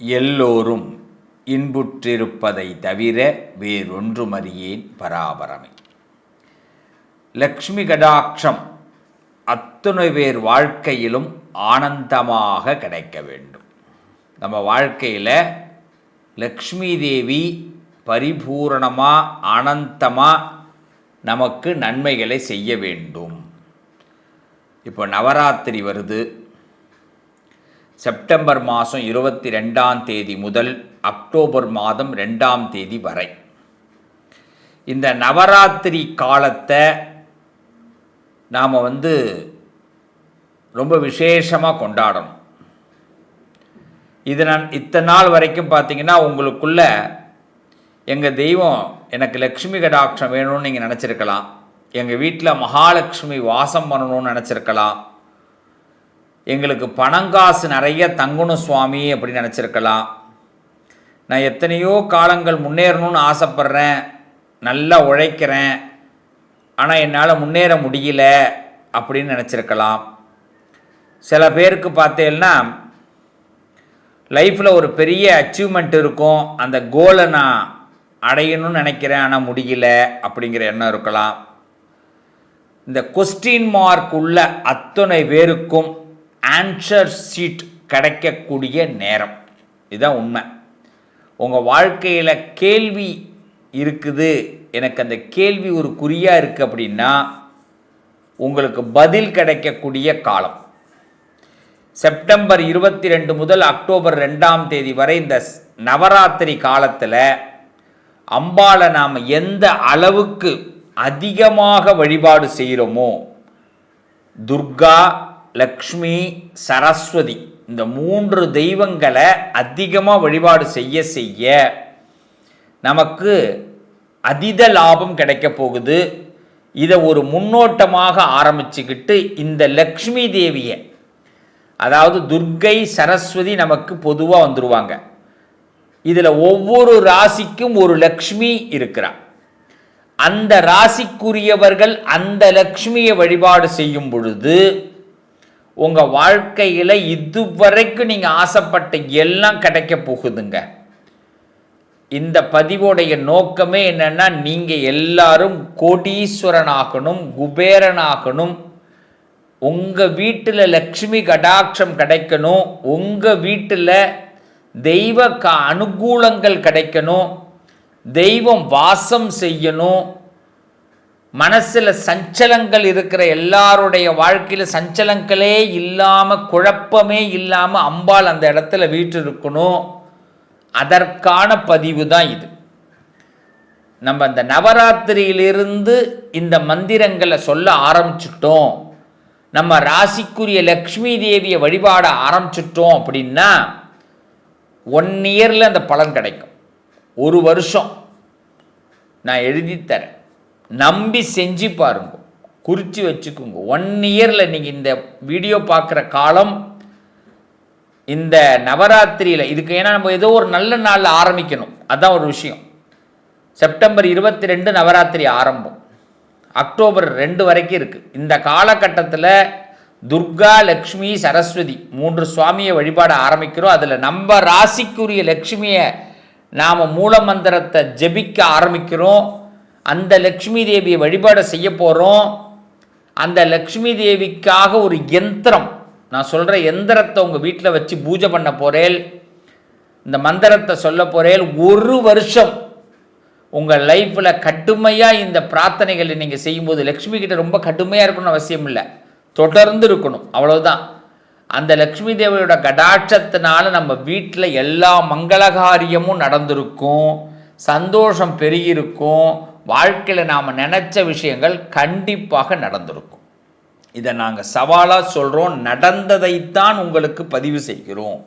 எல்லோரும் இன்புற்றிருப்பதை தவிர வேறொன்றுமறியேன் பராபரமே. லக்ஷ்மி கடாட்சம் அத்துணை பேர் வாழ்க்கையிலும் ஆனந்தமாக கிடைக்க வேண்டும். நம்ம வாழ்க்கையில் லக்ஷ்மி தேவி பரிபூரணமாக அனந்தமாக நமக்கு நன்மைகளை செய்ய வேண்டும். இப்போ நவராத்திரி வருது. செப்டம்பர் மாதம் இருபத்தி ரெண்டாம் தேதி முதல் அக்டோபர் மாதம் ரெண்டாம் தேதி வரை. இந்த நவராத்திரி காலத்தை நாம் வந்து ரொம்ப விசேஷமாக கொண்டாடணும். இது நான் இத்தனை நாள் வரைக்கும் பார்த்தீங்கன்னா உங்களுக்குள்ள எங்கள் தெய்வம் எனக்கு லக்ஷ்மி கடாட்சம் வேணும்னு நீங்கள் நினச்சிருக்கலாம். எங்கள் வீட்டில் மகாலட்சுமி வாசம் பண்ணணும்னு நினச்சிருக்கலாம். எங்களுக்கு பணங்காசு நிறைய தங்கணும் சுவாமி அப்படின்னு நினச்சிருக்கலாம். நான் எத்தனையோ காலங்கள் முன்னேறணும்னு ஆசைப்பட்றேன். நல்லா உழைக்கிறேன். ஆனால் என்னால் முன்னேற முடியல அப்படின்னு நினச்சிருக்கலாம். சில பேருக்கு பார்த்தேன்னா லைஃப்பில் ஒரு பெரிய அச்சீவ்மெண்ட் இருக்கும். அந்த கோலை நான் அடையணும்னு நினைக்கிறேன். ஆனால் முடியல அப்படிங்கிற எண்ணம் இருக்கலாம். இந்த கொஸ்டின் மார்க் உள்ள அத்தனை பேருக்கும் ஆன்சர் சீட் கிடைக்கக்கூடிய நேரம். இதுதான் உண்மை. உங்கள் வாழ்க்கையில் கேள்வி இருக்குது. எனக்கு அந்த கேள்வி ஒரு குறியாக இருக்குது அப்படின்னா உங்களுக்கு பதில் கிடைக்கக்கூடிய காலம். செப்டம்பர் இருபத்தி ரெண்டு முதல் அக்டோபர் ரெண்டாம் தேதி வரை இந்த ஸ்- நவராத்திரி காலத்தில் அம்பாளை நாம் எந்த அளவுக்கு அதிகமாக வழிபாடு செய்கிறோமோ துர்கா லக்ஷ்மி சரஸ்வதி இந்த மூன்று தெய்வங்களை அதிகமாக வழிபாடு செய்ய செய்ய நமக்கு அதீத லாபம் கிடைக்க போகுது. இதை ஒரு முன்னோட்டமாக ஆரம்பிச்சுக்கிட்டு இந்த லக்ஷ்மி தேவியை அதாவது துர்க்கை சரஸ்வதி நமக்கு பொதுவாக வந்துருவாங்க. இதில் ஒவ்வொரு ராசிக்கும் ஒரு லக்ஷ்மி இருக்கிறார். அந்த ராசிக்குரியவர்கள் அந்த லக்ஷ்மியை வழிபாடு செய்யும் பொழுது உங்கள் வாழ்க்கையில் இதுவரைக்கும் நீங்கள் ஆசைப்பட்ட எல்லாம் கிடைக்க போகுதுங்க. இந்த பதிவோடைய நோக்கமே என்னன்னா நீங்கள் எல்லாரும் கோடீஸ்வரனாகணும் குபேரனாகணும். உங்கள் வீட்டில் லக்ஷ்மி கடாட்சம் கிடைக்கணும். உங்கள் வீட்டில் தெய்வ க அனுகூலங்கள் கிடைக்கணும். தெய்வம் வாசம் செய்யணும். மனசில் சஞ்சலங்கள் இருக்கிற எல்லாருடைய வாழ்க்கையில் சஞ்சலங்களே இல்லாமல் குழப்பமே இல்லாமல் அம்பாள் அந்த இடத்துல வீட்டு இருக்கணும் அதற்கான பதிவு தான் இது. நம்ம அந்த நவராத்திரியிலிருந்து இந்த மந்திரங்களை சொல்ல ஆரம்பிச்சிட்டோம். நம்ம ராசிக்குரிய லக்ஷ்மி தேவியை வழிபாட ஆரம்பிச்சிட்டோம் அப்படின்னா ஒன் இயரில் அந்த பலன் கிடைக்கும். ஒரு வருஷம். நான் எழுதி தரேன் நம்பி செஞ்சு பாருங்க. குறித்து வச்சுக்கோங்க. ஒன் இயரில் நீங்கள் இந்த வீடியோ பார்க்குற காலம் இந்த நவராத்திரியில் இதுக்கு ஏன்னா நம்ம ஏதோ ஒரு நல்ல நாளில் ஆரம்பிக்கணும். அதுதான் ஒரு விஷயம். செப்டம்பர் இருபத்தி ரெண்டு நவராத்திரி ஆரம்பம். அக்டோபர் ரெண்டு வரைக்கும் இருக்குது இந்த காலகட்டத்தில் துர்கா லக்ஷ்மி சரஸ்வதி மூன்று சுவாமியை வழிபாட ஆரம்பிக்கிறோம். அதில் நம்ம ராசிக்குரிய லக்ஷ்மியை நாம் மூலமந்திரத்தை ஜெபிக்க ஆரம்பிக்கிறோம். அந்த லக்ஷ்மி தேவியை வழிபாடு செய்ய போகிறோம் அந்த லக்ஷ்மி தேவிக்காக ஒரு யந்திரம். நான் சொல்கிற எந்திரத்தை உங்கள் வீட்டில் வச்சு பூஜை பண்ண போகிறேன் இந்த மந்திரத்தை சொல்ல போகிறேன் ஒரு வருஷம் உங்கள் லைஃப்பில் கடுமையாக இந்த பிரார்த்தனைகளை நீங்கள் செய்யும்போது லக்ஷ்மி கிட்ட ரொம்ப கடுமையாக இருக்கணும்னு அவசியம் இல்லை. தொடர்ந்து இருக்கணும். அவ்வளோதான் அந்த லக்ஷ்மி தேவியோட கடாட்சத்தினால நம்ம வீட்டில் எல்லா மங்களகாரியமும் நடந்திருக்கும். சந்தோஷம் பெருகியிருக்கும். வாழ்க்கையில் நாம் நினச்ச விஷயங்கள் கண்டிப்பாக நடந்திருக்கும். இதை நாங்கள் சவாலாக சொல்கிறோம் நடந்ததைத்தான் உங்களுக்கு பதிவு செய்கிறோம்.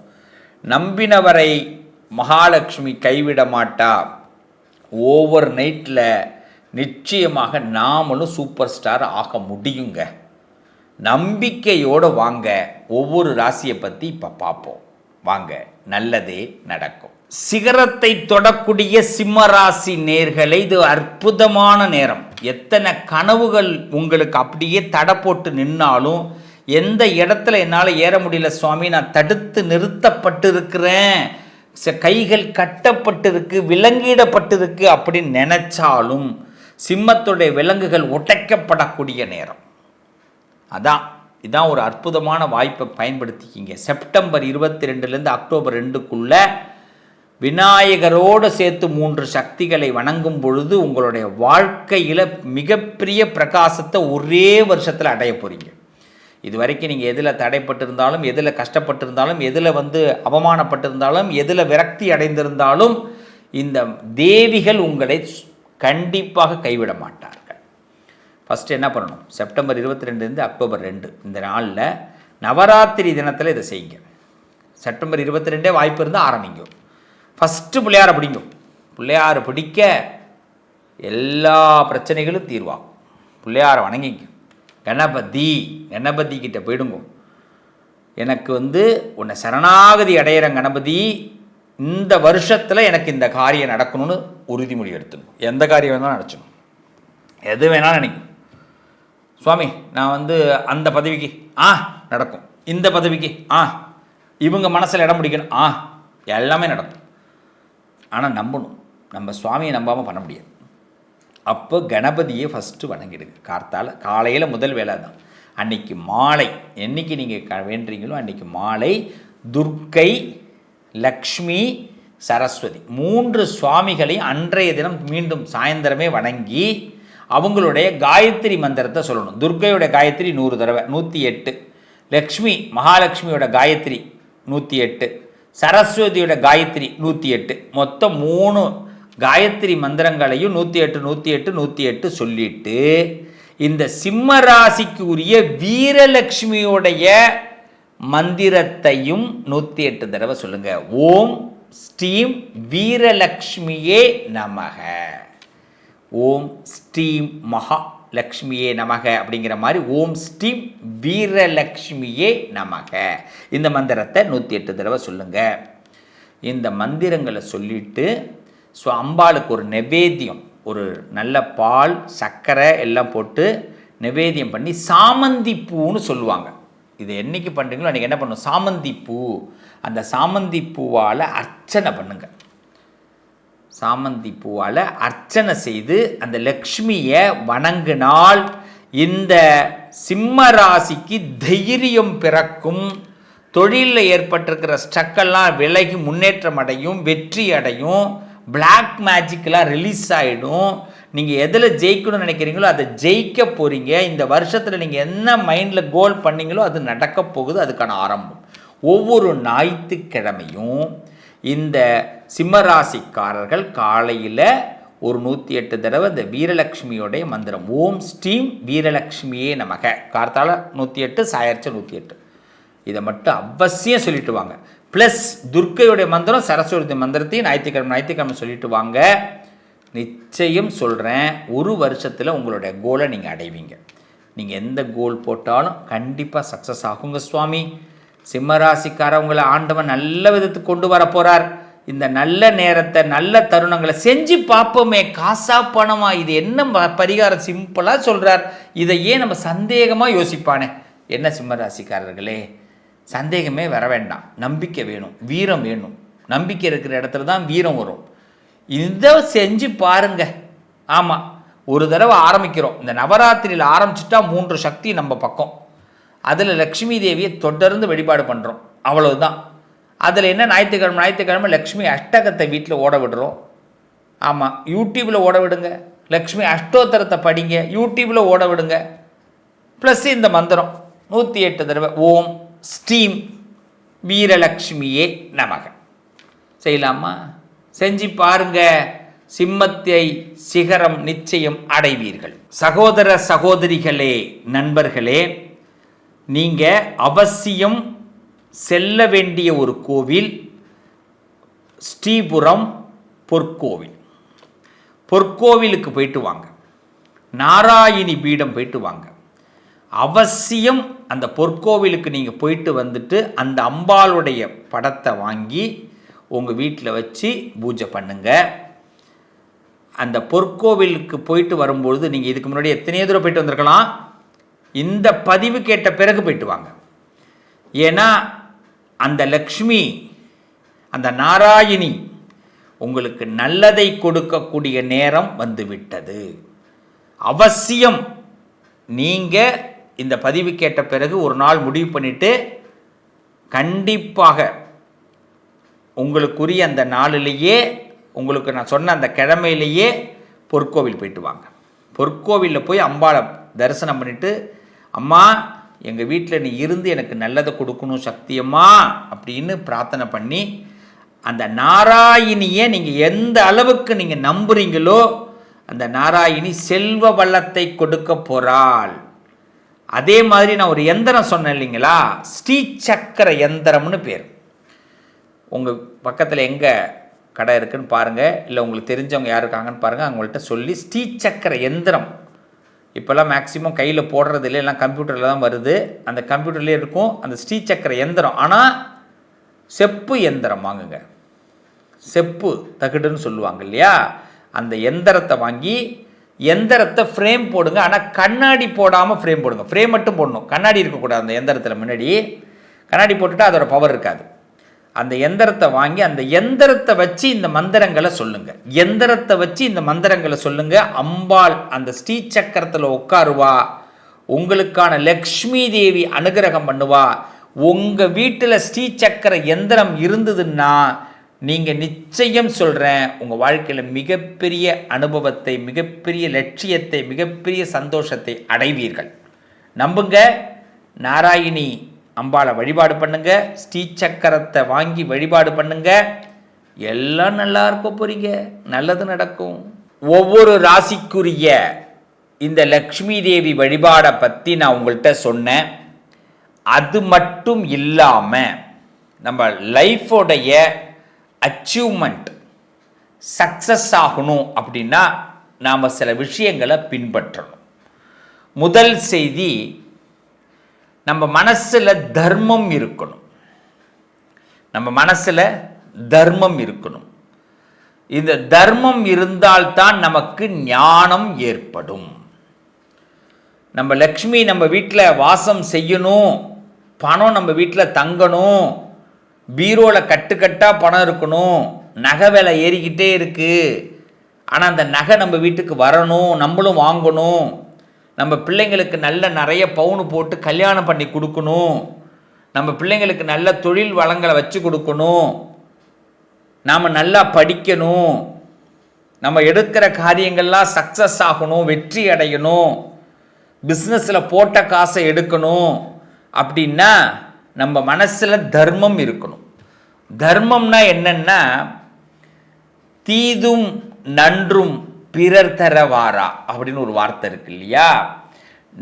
நம்பினவரை மகாலட்சுமி கைவிட மாட்டா. ஓவர் நைட்டில் நிச்சயமாக நாமளும் சூப்பர் ஸ்டார் ஆக முடியுங்க. நம்பிக்கையோடு வாங்க. ஒவ்வொரு ராசியை பற்றி இப்போ பார்ப்போம். வாங்க நல்லதே நடக்கும். சிகரத்தை தொடக்கூடிய சிம்மராசி நேர்களை இது அற்புதமான நேரம். எத்தனை கனவுகள் உங்களுக்கு அப்படியே தடை போட்டு நின்னாலும் எந்த இடத்துல என்னால் ஏற முடியல சுவாமி நான் தடுத்து நிறுத்தப்பட்டிருக்கிறேன் ச- கைகள் கட்டப்பட்டிருக்கு விலங்கிடப்பட்டிருக்கு அப்படின்னு நினைச்சாலும் சிம்மத்துடைய விலங்குகள் உடைக்கப்படக்கூடிய நேரம். அதான் இதான் ஒரு அற்புதமான வாய்ப்பை பயன்படுத்திக்கிங்க. செப்டம்பர் இருபத்தி ரெண்டுலேருந்து அக்டோபர் ரெண்டுக்குள்ளே விநாயகரோடு சேர்த்து மூன்று சக்திகளை வணங்கும் பொழுது உங்களுடைய வாழ்க்கையில் மிகப்பெரிய பிரகாசத்தை ஒரே வருஷத்தில் அடைய போகிறீங்க இது வரைக்கும் நீங்கள் எதில் தடைப்பட்டிருந்தாலும் எதில் கஷ்டப்பட்டிருந்தாலும் எதில் வந்து அவமானப்பட்டிருந்தாலும் எதில் விரக்தி அடைந்திருந்தாலும் இந்த தேவிகள் உங்களை கண்டிப்பாக கைவிட மாட்டார்கள். ஃபஸ்ட்டு என்ன பண்ணணும்? செப்டம்பர் இருபத்தி ரெண்டுலேருந்து அக்டோபர் ரெண்டு. இந்த நாளில் நவராத்திரி தினத்தில் இதை செய்யுங்க. செப்டம்பர் இருபத்தி ரெண்டே வாய்ப்பு இருந்தால் ஆரம்பிங்க. ஃபஸ்ட்டு பிள்ளையாரை பிடிக்கும் பிள்ளையார் பிடிக்க எல்லா பிரச்சனைகளும் தீர்வாகும். பிள்ளையாரை வணங்கிங்க. கணபதி கணபதி கிட்ட போயிடுங்க. எனக்கு வந்து உன்னை சரணாகதி அடையிற கணபதி. இந்த வருஷத்தில் எனக்கு இந்த காரியம் நடக்கணும்னு உறுதிமொழி எடுத்துக்கணும் எந்த காரியம் வேணாலும் நடச்சணும் எது வேணாலும் நினைக்கும் சுவாமி நான் வந்து அந்த பதவிக்கு ஆ நடக்கும். இந்த பதவிக்கு ஆ. இவங்க மனசில் இடம் பிடிக்கணும் ஆ. எல்லாமே நடக்கும். ஆனால் நம்பணும். நம்ம சுவாமியை நம்பாமல் பண்ண முடியாது. அப்போ கணபதியை ஃபஸ்ட்டு வணங்கிடுங்க. கார்த்தால காலையில் முதல் வேலை தான். அன்னைக்கு மாலை என்னைக்கு நீங்கள் க வேண்டுறீங்களோ அன்றைக்கு மாலை துர்க்கை லக்ஷ்மி சரஸ்வதி மூன்று சுவாமிகளை அன்றைய தினம் மீண்டும் சாயந்தரமே வணங்கி அவங்களுடைய காயத்ரி மந்திரத்தை சொல்லணும். துர்க்கையோட காயத்ரி நூறு தடவை நூற்றி எட்டு. லக்ஷ்மி மகாலட்சுமியோட காயத்ரி நூற்றி எட்டு. சரஸ்வதியோட காயத்ரி நூற்றி எட்டு மொத்தம் மூணு காயத்ரி மந்திரங்களையும் நூற்றி எட்டு நூற்றி எட்டு நூற்றி எட்டு சொல்லிட்டு இந்த சிம்ம ராசிக்கு உரிய வீரலட்சுமியோடைய மந்திரத்தையும் நூற்றி எட்டு தடவை சொல்லுங்க. ஓம் ஸ்ரீம் வீரலக்ஷ்மியே நமக. ஓம் ஸ்ரீம் மகா லக்ஷ்மியே நமக அப்படிங்கிற மாதிரி ஓம் ஸ்ரீம் வீரலக்ஷ்மியே நமக. இந்த மந்திரத்தை நூற்றி எட்டு தடவை சொல்லுங்கள் இந்த மந்திரங்களை சொல்லிட்டு ஸோ அம்பாளுக்கு ஒரு நெவேத்தியம் ஒரு நல்ல பால் சர்க்கரை எல்லாம் போட்டு நெவேத்தியம் பண்ணி சாமந்தி பூன்னு சொல்லுவாங்க. இது என்னைக்கு பண்ணுறீங்களோ அன்றைக்கி என்ன பண்ணும்? சாமந்தி பூ அந்த சாமந்தி பூவால் அர்ச்சனை பண்ணுங்கள் சாமந்தி பூவால் அர்ச்சனை செய்து அந்த லக்ஷ்மியை வணங்கினால் இந்த சிம்ம ராசிக்கு தைரியம் பிறக்கும். தொழிலில் ஏற்பட்டிருக்கிற ஸ்ட்ரக்கெல்லாம் விலகி முன்னேற்றம் அடையும் வெற்றி அடையும். பிளாக் மேஜிக்கெலாம் ரிலீஸ் ஆகிடும் நீங்கள் எதில் ஜெயிக்கணும்னு நினைக்கிறீங்களோ அதை ஜெயிக்க போகிறீங்க இந்த வருஷத்தில் நீங்கள் என்ன மைண்டில் கோல் பண்ணீங்களோ அது நடக்க போகுது அதுக்கான ஆரம்பம். ஒவ்வொரு ஞாயிற்றுக்கிழமையும் இந்த சிம்மராசிக்காரர்கள் காலையில் ஒரு நூற்றி எட்டு தடவை இந்த வீரலட்சுமியோடைய மந்திரம். ஓம் ஸ்ரீம் வீரலட்சுமியே நமக. கார்த்தால நூற்றி எட்டு சாயர்ச்ச நூற்றி எட்டு. இதை மட்டும் அவசியம் சொல்லிட்டு வாங்க. ப்ளஸ் துர்க்கையுடைய மந்திரம் சரஸ்வதி மந்திரத்தையும் ஞாயிற்றுக்கிழமை ஞாயிற்றுக்கிழமை சொல்லிட்டு வாங்க. நிச்சயம் சொல்கிறேன் ஒரு வருஷத்தில் உங்களுடைய கோலை நீங்கள் அடைவீங்க. நீங்கள் எந்த கோல் போட்டாலும் கண்டிப்பாக சக்ஸஸ் ஆகுங்க சுவாமி. சிம்மராசிக்காரவங்களை ஆண்டவன் நல்ல விதத்துக்கு கொண்டு வர போகிறார் இந்த நல்ல நேரத்தை நல்ல தருணங்களை செஞ்சு பார்ப்போமே. காசா பணமா? இது என்ன ப- பரிகாரம்? சிம்பிளாக சொல்கிறார் இதை ஏன் நம்ம சந்தேகமாக யோசிப்பானே. என்ன சிம்மராசிக்காரர்களே? சந்தேகமே வர வேண்டாம். நம்பிக்கை வேணும். வீரம் வேணும். நம்பிக்கை இருக்கிற இடத்துல தான் வீரம் வரும். இதை செஞ்சு பாருங்க. ஆமாம் ஒரு தடவை ஆரம்பிக்கிறோம். இந்த நவராத்திரியில் ஆரம்பிச்சிட்டா மூன்று சக்தி நம்ம பக்கம். அதில் லக்ஷ்மி தேவியை தொடர்ந்து வழிபாடு பண்ணுறோம் அவ்வளவுதான். அதில் என்ன ஞாயிற்றுக்கிழமை ஞாயிற்றுக்கிழமை லக்ஷ்மி அஷ்டகத்தை வீட்டில் ஓட விடுறோம். ஆமாம் யூடியூப்பில் ஓட விடுங்க. லக்ஷ்மி அஷ்டோத்தரத்தை படிங்க யூடியூப்பில் ஓட விடுங்க. ப்ளஸ் இந்த மந்திரம் நூற்றி எட்டு தடவை ஓம் ஸ்டீம் வீரலக்ஷ்மியே நமக. செய்யலாமா? செஞ்சு பாருங்க. சிம்மத்தை சிகரம் நிச்சயம் அடைவீர்கள். சகோதர சகோதரிகளே நண்பர்களே நீங்கள் அவசியம் செல்ல வேண்டிய ஒரு கோவில் ஸ்ரீபுரம் பொற்கோவில். பொற்கோவிலுக்கு போயிட்டு வாங்க. நாராயணி பீடம் போயிட்டு வாங்க. அவசியம் அந்த பொற்கோவிலுக்கு நீங்கள் போயிட்டு வந்துட்டு அந்த அம்பாளுடைய படத்தை வாங்கி உங்கள் வீட்டில் வச்சு பூஜை பண்ணுங்க. அந்த பொற்கோவிலுக்கு போயிட்டு வரும்பொழுது நீங்கள் இதுக்கு முன்னாடி எத்தனையோ தூரம் போயிட்டு வந்திருக்கலாம். இந்த பதிவு கேட்ட பிறகு போயிட்டு வாங்க. ஏன்னா அந்த லக்ஷ்மி அந்த நாராயணி உங்களுக்கு நல்லதை கொடுக்கக்கூடிய நேரம் வந்துவிட்டது. அவசியம் நீங்கள் இந்த பதிவு கேட்ட பிறகு ஒரு நாள் முடிவு பண்ணிவிட்டு கண்டிப்பாக உங்களுக்குரிய அந்த நாளிலேயே உங்களுக்கு நான் சொன்ன அந்த கிழமையிலேயே பொற்கோவில் போயிட்டு வாங்க. பொற்கோவிலில் போய் அம்பாளை தரிசனம் பண்ணிவிட்டு அம்மா எங்கள் வீட்டில் நீ இருந்து எனக்கு நல்லதை கொடுக்கணும் சத்தியமா அப்படின்னு பிரார்த்தனை பண்ணி அந்த நாராயணியை நீங்கள் எந்த அளவுக்கு நீங்கள் நம்புறீங்களோ அந்த நாராயணி செல்வ வல்லத்தை கொடுக்க போகிறாள் அதே மாதிரி நான் ஒரு எந்திரம் சொன்னேன் இல்லைங்களா? ஸ்ரீ சக்கர எந்திரம்னு பேர். உங்கள் பக்கத்தில் எங்கே கடை இருக்குதுன்னு பாருங்கள் இல்லை உங்களுக்கு தெரிஞ்சவங்க யார் இருக்காங்கன்னு பாருங்கள் அவங்கள்ட்ட சொல்லி ஸ்ரீ சக்கர எந்திரம் இப்போல்லாம் மேக்ஸிமம் கையில் போடுறது இல்லை எல்லாம் கம்ப்யூட்டரில் தான் வருது. அந்த கம்ப்யூட்டர்லேயே இருக்கும். அந்த ஸ்ரீசக்கர எந்திரம். ஆனால் செப்பு எந்திரம் வாங்குங்க. செப்பு தகுடுன்னு சொல்லுவாங்க இல்லையா? அந்த எந்திரத்தை வாங்கி எந்திரத்தை ஃப்ரேம் போடுங்க. ஆனால் கண்ணாடி போடாமல் ஃப்ரேம் போடுங்க. ஃப்ரேம் மட்டும் போடணும். கண்ணாடி இருக்கக்கூடாது அந்த எந்திரத்தில் முன்னாடி. கண்ணாடி போட்டுட்டா அதோட பவர் இருக்காது. அந்த எந்திரத்தை வாங்கி அந்த எந்திரத்தை வச்சு இந்த மந்திரங்களை சொல்லுங்க. எந்திரத்தை வச்சு இந்த மந்திரங்களை சொல்லுங்க. அம்பாள் அந்த ஸ்ரீ சக்கரத்தில் உட்காருவா. உங்களுக்கான லக்ஷ்மி தேவி அனுகிரகம் பண்ணுவா. உங்கள் வீட்டில் ஸ்ரீ சக்கர எந்திரம் இருந்ததுன்னா நீங்கள் நிச்சயம் சொல்கிறேன் உங்கள் வாழ்க்கையில் மிகப்பெரிய அனுபவத்தை மிகப்பெரிய லட்சியத்தை மிகப்பெரிய சந்தோஷத்தை அடைவீர்கள். நம்புங்க நாராயணி. அம்பாளை வழிபாடு பண்ணுங்க ஸ்ரீ சக்கரத்தை வாங்கி வழிபாடு பண்ணுங்க. எல்லாம் நல்லா இருக்க போறீங்க நல்லது நடக்கும். ஒவ்வொரு ராசிக்குரிய இந்த லக்ஷ்மி தேவி வழிபாடை பற்றி நான் உங்கள்கிட்ட சொன்னேன். அது மட்டும் இல்லாமல் நம்ம லைஃபோடைய அச்சீவ்மெண்ட் சக்ஸஸ் ஆகணும் அப்படின்னா நாம் சில விஷயங்களை பின்பற்றணும். முதல் செய்தி நம்ம மனசில் தர்மம் இருக்கணும். நம்ம மனசில் தர்மம் இருக்கணும். இந்த தர்மம் இருந்தால்தான் நமக்கு ஞானம் ஏற்படும். நம்ம லக்ஷ்மி நம்ம வீட்டில் வாசம் செய்யணும். பணம் நம்ம வீட்டில் தங்கணும். பீரோவில் கட்டுக்கட்டாக பணம் இருக்கணும். நகை விலை ஏறிக்கிட்டே இருக்குது ஆனால் அந்த நகை நம்ம வீட்டுக்கு வரணும். நம்மளும் வாங்கணும். நம்ம பிள்ளைங்களுக்கு நல்ல நிறைய பவுனு போட்டு கல்யாணம் பண்ணி கொடுக்கணும். நம்ம பிள்ளைங்களுக்கு நல்ல தொழில் வளங்களை வச்சு கொடுக்கணும். நாம் நல்லா படிக்கணும். நம்ம எடுக்கிற காரியங்கள்லாம் சக்ஸஸ் ஆகணும் வெற்றி அடையணும். பிஸ்னஸில் போட்ட காசை எடுக்கணும். அப்படின்னா நம்ம மனசில் தர்மம் இருக்கணும். தர்மம்னா என்னென்னா தீதும் நன்றும் பிறர் தரவாரா அப்படின்னு ஒரு வார்த்தை இருக்கு இல்லையா?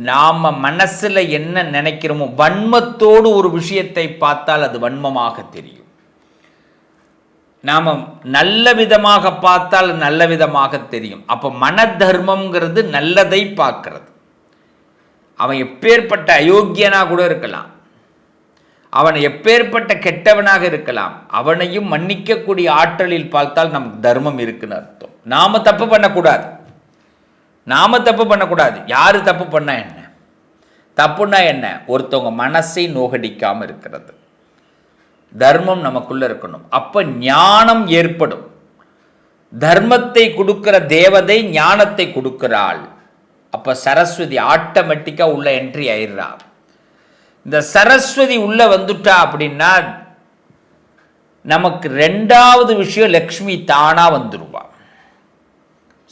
நாம் மனசில் என்ன நினைக்கிறோமோ வன்மத்தோடு ஒரு விஷயத்தை பார்த்தால் அது வன்மமாக தெரியும். நாம் நல்ல விதமாக பார்த்தால் நல்ல விதமாக தெரியும். அப்போ மன தர்மம்ங்கிறது நல்லதை பார்க்கறது. அவன் எப்பேற்பட்ட அயோக்கியனாக கூட இருக்கலாம். அவன் எப்பேற்பட்ட கெட்டவனாக இருக்கலாம். அவனையும் மன்னிக்கக்கூடிய ஆற்றலில் பார்த்தால் நமக்கு தர்மம் இருக்குன்னு அர்த்தம். நாம் தப்பு பண்ணக்கூடாது. நாம தப்பு பண்ணக்கூடாது. யார் தப்பு பண்ணால் என்ன? தப்புன்னா என்ன? ஒருத்தவங்க மனசை நோகடிக்காமல் இருக்கிறது. தர்மம் நமக்குள்ள இருக்கணும். அப்போ ஞானம் ஏற்படும். தர்மத்தை கொடுக்கிற தேவதை ஞானத்தை கொடுக்கிறாள் அப்போ சரஸ்வதி ஆட்டோமேட்டிக்காக உள்ள என்ட்ரி ஆயிடுறா. இந்த சரஸ்வதி உள்ள வந்துட்டா அப்படின்னா நமக்கு ரெண்டாவது விஷயம் லக்ஷ்மி தானா வந்துருவா.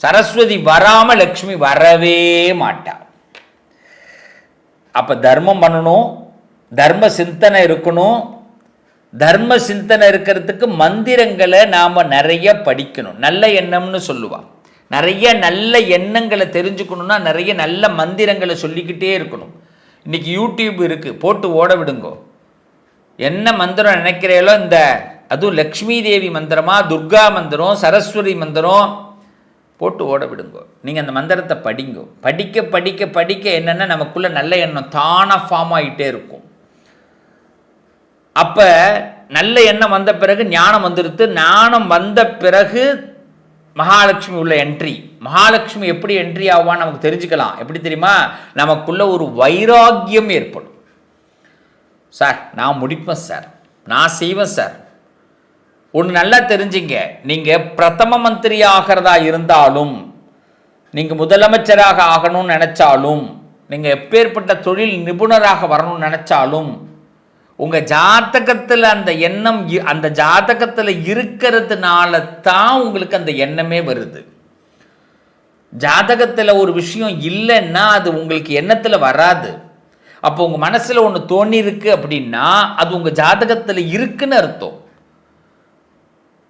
சரஸ்வதி வராம லக்ஷ்மி வரவே மாட்டா. அப்ப தர்மம் பண்ணணும் தர்ம சிந்தனை இருக்கணும். தர்ம சிந்தனை இருக்கிறதுக்கு மந்திரங்களை நாம நிறைய படிக்கணும். நல்ல எண்ணம்னு சொல்லுவாள் நிறைய நல்ல எண்ணங்களை தெரிஞ்சுக்கணும்னா நிறைய நல்ல மந்திரங்களை சொல்லிக்கிட்டே இருக்கணும். இன்னைக்கு யூடியூப் இருக்கு போட்டு ஓட விடுங்கோ. என்ன மந்திரம் நினைக்கிறீங்களோ இந்த அதுவும் லக்ஷ்மி தேவி மந்திரமா துர்கா மந்திரம் சரஸ்வதி மந்திரம் போட்டு ஓட விடுங்கோ. நீங்கள் அந்த மந்திரத்தை படிங்கோ. படிக்க படிக்க படிக்க என்னென்னா நமக்குள்ள நல்ல எண்ணம் தானாக ஃபார்ம் ஆகிட்டே இருக்கும். அப்போ நல்ல எண்ணம் வந்த பிறகு ஞானம் வந்துடுத்து ஞானம் வந்த பிறகு மகாலட்சுமி உள்ள என்ட்ரி மகாலட்சுமி எப்படி என்ட்ரி ஆவான்னு நமக்கு தெரிஞ்சுக்கலாம். எப்படி தெரியுமா? நமக்குள்ள ஒரு வைராக்கியம் ஏற்படும். சார் நான் முடிப்பேன் சார். நான் செய்வேன் சார். ஒன்று நல்லா தெரிஞ்சுங்க. நீங்கள் பிரதம மந்திரி ஆகிறதா இருந்தாலும் நீங்கள் முதலமைச்சராக ஆகணும்னு நினச்சாலும் நீங்கள் எப்பேற்பட்ட தொழில் நிபுணராக வரணும்னு நினச்சாலும் உங்கள் ஜாதகத்தில் அந்த எண்ணம் இ- அந்த ஜாதகத்தில் இருக்கிறதுனால தான் உங்களுக்கு அந்த எண்ணமே வருது. ஜாதகத்தில் ஒரு விஷயம் இல்லைன்னா அது உங்களுக்கு எண்ணத்தில் வராது. அப்போ உங்கள் மனசில் ஒன்று தோணிருக்கு அப்படின்னா அது உங்கள் ஜாதகத்தில் இருக்குன்னு அர்த்தம்.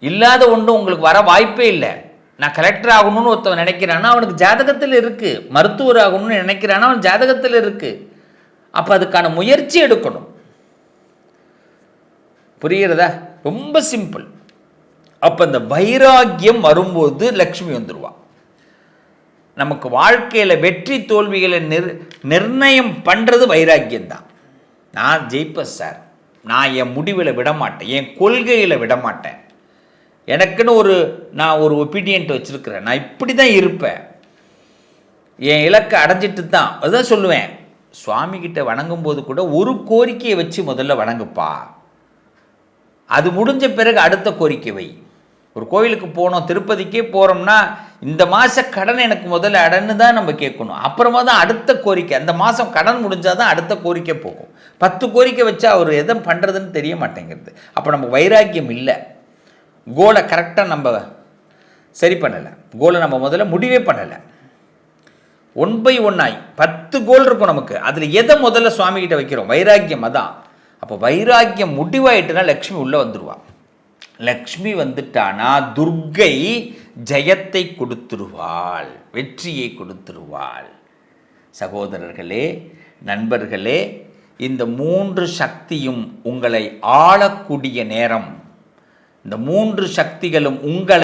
இல்லாத ஒன்று உங்களுக்கு வர வாய்ப்பே இல்லை. நான் கலெக்டர் ஆகணும்னு ஒருத்தவன் நினைக்கிறான்னா அவனுக்கு ஜாதகத்தில் இருக்குது மருத்துவர் ஆகணும்னு நினைக்கிறான்னா அவன் ஜாதகத்தில் இருக்குது அப்போ அதுக்கான முயற்சி எடுக்கணும். புரிகிறதா? ரொம்ப சிம்பிள் அப்போ இந்த வைராக்கியம் வரும்போது லக்ஷ்மி வந்துடுவான் நமக்கு வாழ்க்கையில் வெற்றி தோல்விகளை நிர் நிர்ணயம் பண்ணுறது வைராக்கியம்தான். நான் ஜெயிப்பேன் சார். நான் என் முடிவில் விட மாட்டேன் என் கொள்கையில் விடமாட்டேன். எனக்குன்னு ஒரு நான் ஒரு ஒப்பீனியன்ட் வச்சுருக்கிறேன். நான் இப்படி தான் இருப்பேன். என் இலக்கை அடைஞ்சிட்டு தான் அதுதான் சொல்லுவேன். சுவாமி கிட்ட வணங்கும் போது கூட ஒரு கோரிக்கையை வச்சு முதல்ல வணங்குப்பா. அது முடிஞ்ச பிறகு அடுத்த கோரிக்கை வை. ஒரு கோவிலுக்கு போனோம் திருப்பதிக்கே போகிறோம்னா இந்த மாத கடன் எனக்கு முதல்ல அடன்னு தான் நம்ம கேட்கணும். அப்புறமா தான் அடுத்த கோரிக்கை. அந்த மாதம் கடன் முடிஞ்சால் தான் அடுத்த கோரிக்கை போகும். பத்து கோரிக்கை வச்சா அவர் எதை பண்ணுறதுன்னு தெரிய மாட்டேங்கிறது. அப்போ நம்ம வைராக்கியம் இல்லை. கோலை கரெக்டாக நம்ம சரி பண்ணலை. கோலை நம்ம முதல்ல முடிவே பண்ணலை. ஒன் பை ஒன்னாய் பத்து கோல் இருக்கும் நமக்கு. அதில் எதை முதல்ல சுவாமிகிட்ட வைக்கிறோம்? வைராக்கியம் அதான். அப்போ வைராக்கியம் முடிவாயிட்டுனா லக்ஷ்மி உள்ளே வந்துடுவாள் லக்ஷ்மி வந்துட்டானா துர்க்கை ஜெயத்தை கொடுத்துருவாள். வெற்றியை கொடுத்துருவாள். சகோதரர்களே நண்பர்களே இந்த மூன்று சக்தியும் உங்களை ஆளக்கூடிய நேரம் இந்த மூன்று சக்திகளும் உங்களை